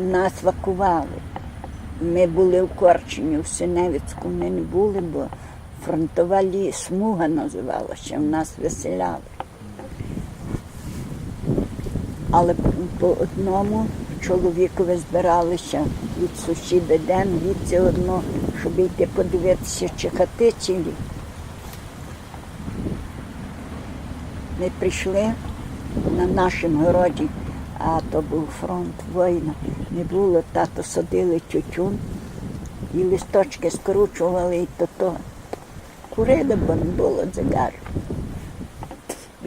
Нас вакували. Ми були в Корчині, в Синевицьку ми не були, бо фронтова лі- смуга називалася, в нас виселяли. Але по одному чоловікові збиралися від сусіда день, від це одно, щоб йти подивитися, чи хати цілі. Ми прийшли на нашому городі, а то був фронт, війна. Не було, тато садили тютюн і листочки скручували, і то то. Курили, бо не було дзигарів.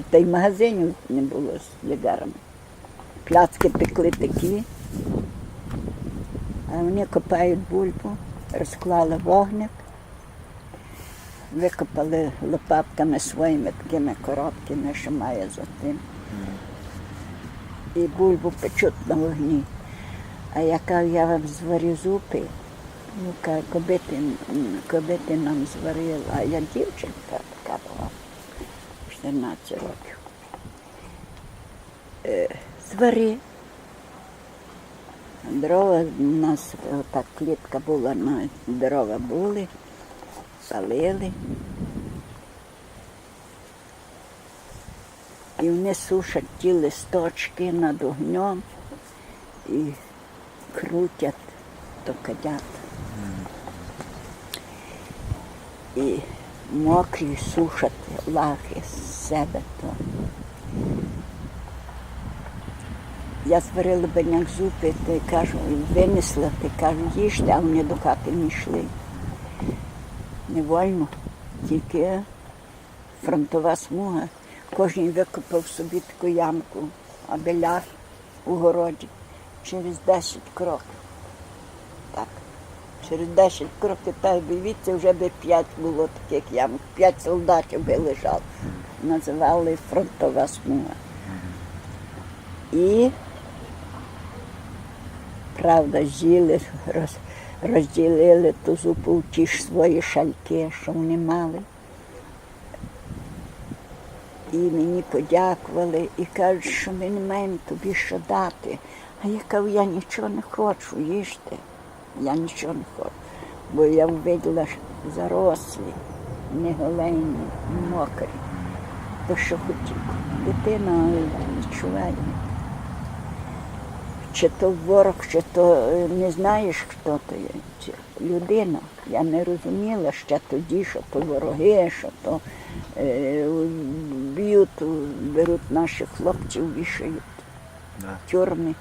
Та й магазинів не було з дзигарами. Пляцки пекли такі, а вони копають бульбу, розклали вогник, викопали лопатками своїми такими короткими, що має за тим. І бульбу печуть на вогні. А яка я вам зварю зупи, ну, каже, коби ти, м, коби ти нам зварила, а я дівчинка така була, 14 років. Е, звари. Дрова у нас так клітка була, на дрова були, палили. І вони сушать ті листочки над огнем і крутять до кадят. І мокрі сушать лахи з себе то. Я зварила баняк зупи, та й кажу, винесла, ти кажу, їжте, а вони до хати не йшли. Не вольно, тільки фронтова смуга. Кожен викопав собі таку ямку, аби ляг у городі через 10 кроків. Так. Через 10 кроків, та й дивіться, вже би 5 було таких ямок, 5 солдатів би лежало. Називали фронтова смуга. І правда, з'їли, роз, розділили ту зупу ті ж свої шальки, що вони мали. І мені подякували і кажуть, що ми не маємо тобі що дати. А я кажу, я нічого не хочу, їжте. Я нічого не хочу. Бо я виділа що зарослі, не голені, мокрі. То що хотів. Дитина відчуває. Чи то ворог, чи то е, не знаєш, хто то є. Людина. Я не розуміла ще тоді, що то вороги, що то е, б'ють, беруть наших хлопців, вішають Да. тюрми.